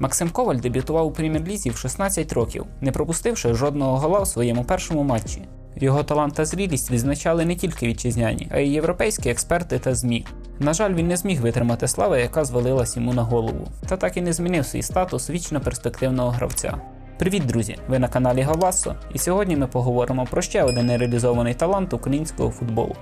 Максим Коваль дебютував у прем'єр-лізі в 16 років, не пропустивши жодного гола у своєму першому матчі. Його талант та зрілість відзначали не тільки вітчизняні, а й європейські експерти та ЗМІ. На жаль, він не зміг витримати слави, яка звалилась йому на голову, та так і не змінив свій статус вічно перспективного гравця. Привіт, друзі! Ви на каналі Галасо, і сьогодні ми поговоримо про ще один нереалізований талант українського футболу.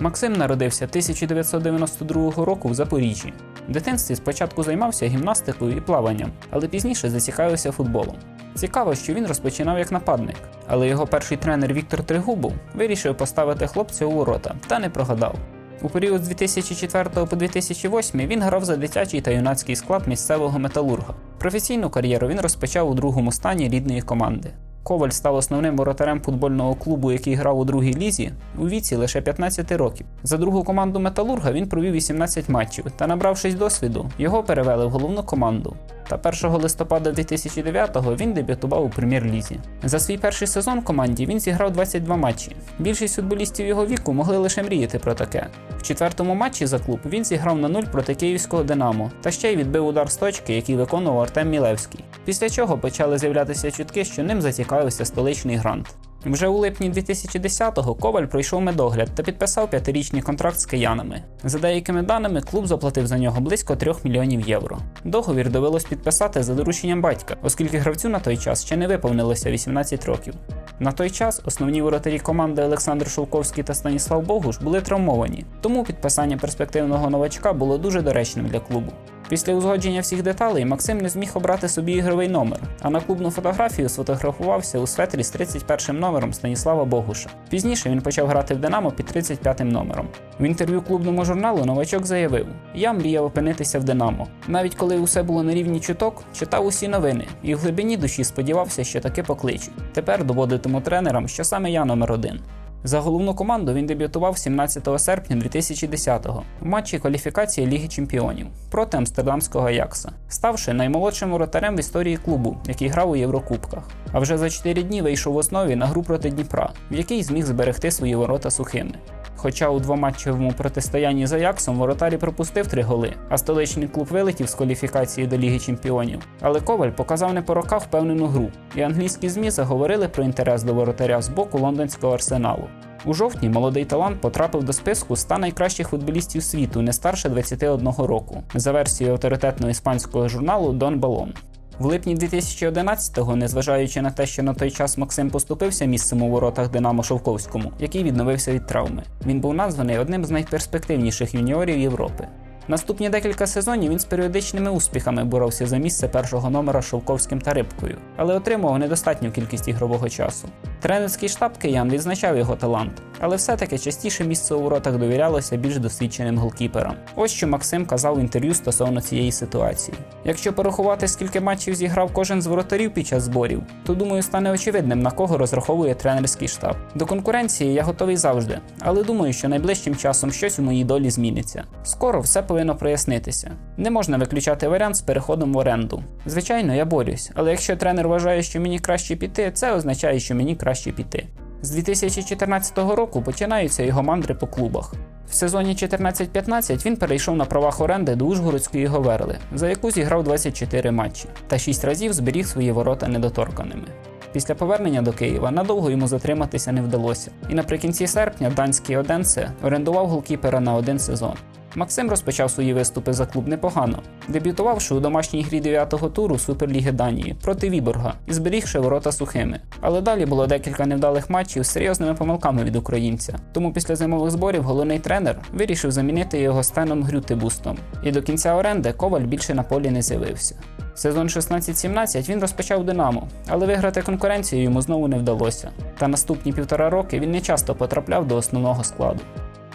Максим народився 1992 року в Запоріжжі. В дитинстві спочатку займався гімнастикою і плаванням, але пізніше зацікавився футболом. Цікаво, що він розпочинав як нападник, але його перший тренер Віктор Тригубов вирішив поставити хлопця у ворота та не прогадав. У період з 2004 по 2008 він грав за дитячий та юнацький склад місцевого металурга. Професійну кар'єру він розпочав у другому стані рідної команди. Коваль став основним воротарем футбольного клубу, який грав у другій лізі, у віці лише 15 років. За другу команду Металурга він провів 18 матчів та, набравшись досвіду, його перевели в головну команду. Та 1 листопада 2009-го він дебютував у прем'єр-лізі. За свій перший сезон команді він зіграв 22 матчі. Більшість футболістів його віку могли лише мріяти про таке. В четвертому матчі за клуб він зіграв на нуль проти київського Динамо та ще й відбив удар з точки, який виконував Артем Мілевський. Після чого почали з'являтися чутки, що ним зацікавився столичний грант. Вже у липні 2010-го Коваль пройшов медогляд та підписав п'ятирічний контракт з киянами. За деякими даними, клуб заплатив за нього близько 3 мільйонів євро. Договір довелось підписати за дорученням батька, оскільки гравцю на той час ще не виповнилося 18 років. На той час основні воротарі команди Олександр Шовковський та Станіслав Богуш були травмовані, тому підписання перспективного новачка було дуже доречним для клубу. Після узгодження всіх деталей Максим не зміг обрати собі ігровий номер, а на клубну фотографію сфотографувався у светрі з 31 номером Станіслава Богуша. Пізніше він почав грати в Динамо під 35 номером. В інтерв'ю клубному журналу новачок заявив: Я мріяв опинитися в Динамо. Навіть коли усе було на рівні чуток, читав усі новини і в глибині душі сподівався, що таки покличуть. Тепер доводитиму тренерам, що саме я номер один. За головну команду він дебютував 17 серпня 2010-го в матчі кваліфікації Ліги Чемпіонів проти амстердамського Аякса, ставши наймолодшим воротарем в історії клубу, який грав у Єврокубках. А вже за 4 дні вийшов в основі на гру проти Дніпра, в якій зміг зберегти свої ворота сухими. Хоча у двоматчевому протистоянні з Аяксом воротарі пропустив три голи, а столичний клуб вилетів з кваліфікації до Ліги Чемпіонів. Але Коваль показав не по роках впевнену гру, і англійські ЗМІ заговорили про інтерес до воротаря з боку лондонського арсеналу. У жовтні молодий талант потрапив до списку 100 найкращих футболістів світу не старше 21 року, за версією авторитетного іспанського журналу Дон Балон. В липні 2011-го, незважаючи на те, що на той час Максим поступився місцем у воротах Динамо Шовковському, який відновився від травми, він був названий одним з найперспективніших юніорів Європи. Наступні декілька сезонів він з періодичними успіхами боровся за місце першого номера Шовковським та Рибкою, але отримував недостатню кількість ігрового часу. Тренерський штаб киян відзначав його талант, але все-таки частіше місце у воротах довірялося більш досвідченим голкіперам. Ось що Максим казав в інтерв'ю стосовно цієї ситуації. Якщо порахувати, скільки матчів зіграв кожен з воротарів під час зборів, то думаю, стане очевидним, на кого розраховує тренерський штаб. До конкуренції я готовий завжди, але думаю, що найближчим часом щось у моїй долі зміниться. Скоро все повинно прояснитися. Не можна виключати варіант з переходом в оренду. Звичайно, я борюсь, але якщо тренер вважає, що мені краще піти, це означає, що мені краще піти. З 2014 року починаються його мандри по клубах. В сезоні 14-15 він перейшов на правах оренди до Ужгородської Говерли, за яку зіграв 24 матчі, та 6 разів зберіг свої ворота недоторканими. Після повернення до Києва надовго йому затриматися не вдалося, і наприкінці серпня данський Оденсе орендував голкіпера на один сезон. Максим розпочав свої виступи за клуб непогано, дебютувавши у домашній грі 9-го туру Суперліги Данії проти Віборга і зберігши ворота сухими. Але далі було декілька невдалих матчів з серйозними помилками від українця. Тому після зимових зборів головний тренер вирішив замінити його Стеном Грютебустом. І до кінця оренди Коваль більше на полі не з'явився. Сезон 16-17 він розпочав Динамо, але виграти конкуренцію йому знову не вдалося. Та наступні півтора роки він не часто потрапляв до основного складу.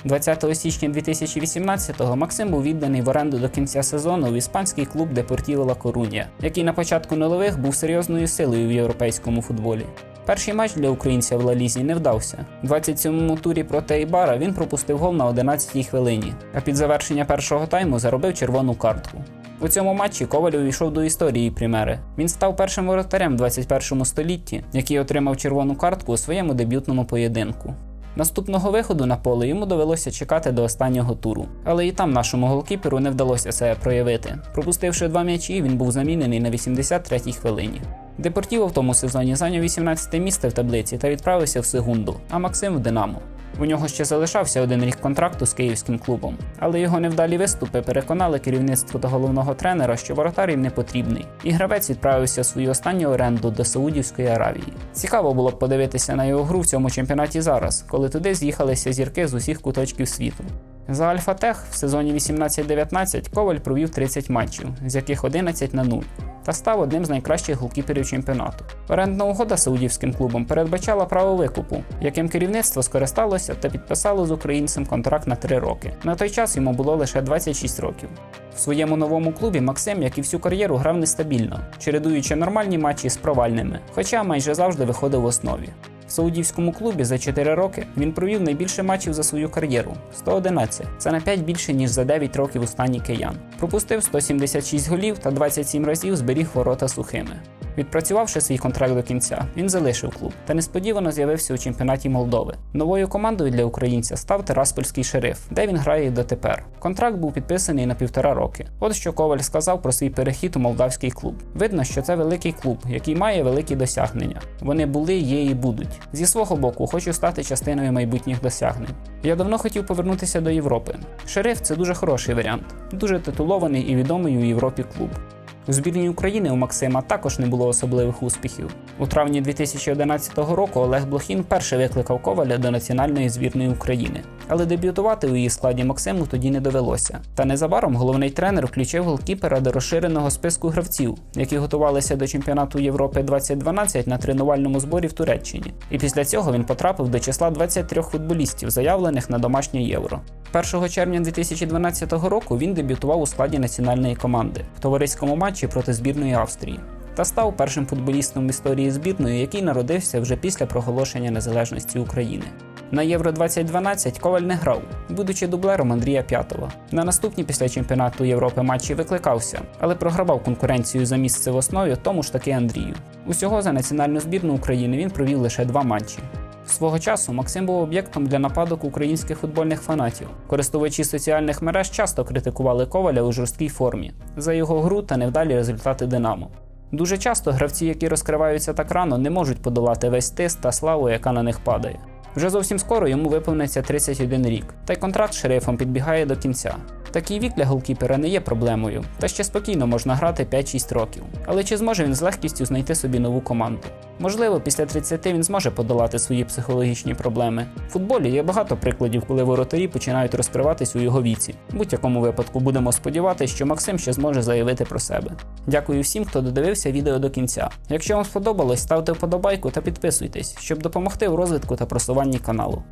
20 січня 2018-го Максим був відданий в оренду до кінця сезону в іспанський клуб Депортіво Ла Корунья, який на початку нульових був серйозною силою в європейському футболі. Перший матч для українця в Лалізі не вдався. У 27-му турі проти Ейбара він пропустив гол на 11-й хвилині, а під завершення першого тайму заробив червону картку. У цьому матчі Коваль увійшов до історії Примери. Він став першим воротарем в 21 столітті, який отримав червону картку у своєму дебютному поєдинку. Наступного виходу на поле йому довелося чекати до останнього туру. Але і там нашому голкіперу не вдалося себе проявити. Пропустивши два м'ячі, він був замінений на 83-й хвилині. Депортіво в тому сезоні зайняв 18 місце в таблиці та відправився в секунду, а Максим в Динамо. У нього ще залишався один рік контракту з київським клубом, але його невдалі виступи переконали керівництво та головного тренера, що воротар їм не потрібний, і гравець відправився в свою останню оренду до Саудівської Аравії. Цікаво було б подивитися на його гру в цьому чемпіонаті зараз, коли туди з'їхалися зірки з усіх куточків світу. За Альфа-Тех в сезоні 18-19 Коваль провів 30 матчів, з яких 11 на 0, та став одним з найкращих голкіперів чемпіонату. Орендна угода з саудівським клубом передбачала право викупу, яким керівництво скористалося та підписало з українцем контракт на 3 роки. На той час йому було лише 26 років. В своєму новому клубі Максим, як і всю кар'єру, грав нестабільно, чередуючи нормальні матчі з провальними, хоча майже завжди виходив в основі. В саудівському клубі за 4 роки він провів найбільше матчів за свою кар'єру 111. Це на 5 більше ніж за 9 років у стані киян. Пропустив 176 голів та 27 разів зберіг ворота сухими. Відпрацювавши свій контракт до кінця, він залишив клуб та несподівано з'явився у чемпіонаті Молдови. Новою командою для українця став Тераспольський шериф, де він грає дотепер. Контракт був підписаний на півтора роки. От що Коваль сказав про свій перехід у молдавський клуб. Видно, що це великий клуб, який має великі досягнення. Вони були, є і будуть. Зі свого боку, хочу стати частиною майбутніх досягнень. Я давно хотів повернутися до Європи. Шериф це дуже хороший варіант, дуже титулований і відомий у Європі клуб. У збірній України у Максима також не було особливих успіхів. У травні 2011 року Олег Блохін перший викликав Коваля до національної збірної України, але дебютувати у її складі Максиму тоді не довелося. Та незабаром головний тренер включив голкіпера до розширеного списку гравців, які готувалися до чемпіонату Європи 2012 на тренувальному зборі в Туреччині. І після цього він потрапив до числа 23 футболістів, заявлених на домашнє євро. 1 червня 2012 року він дебютував у складі національної команди в товариському матчі проти збірної Австрії та став першим футболістом в історії збірної, який народився вже після проголошення незалежності України. На Євро 2012 Коваль не грав, будучи дублером Андрія П'ятова. На наступні після чемпіонату Європи матчі викликався, але програвав конкуренцію за місце в основі тому ж таки Андрію. Усього за національну збірну України він провів лише два матчі. Свого часу Максим був об'єктом для нападок українських футбольних фанатів. Користувачі соціальних мереж часто критикували Коваля у жорсткій формі за його гру та невдалі результати Динамо. Дуже часто гравці, які розкриваються так рано, не можуть подолати весь тиск та славу, яка на них падає. Вже зовсім скоро йому виповниться 31 рік, та й контракт з шерифом підбігає до кінця. Такий вік для голкіпера не є проблемою, та ще спокійно можна грати 5-6 років. Але чи зможе він з легкістю знайти собі нову команду? Можливо, після 30 він зможе подолати свої психологічні проблеми. В футболі є багато прикладів, коли воротарі починають розкриватись у його віці. В будь-якому випадку будемо сподіватися, що Максим ще зможе заявити про себе. Дякую всім, хто додивився відео до кінця. Якщо вам сподобалось, ставте вподобайку та підписуйтесь, щоб допомогти у розвитку та просуванні каналу.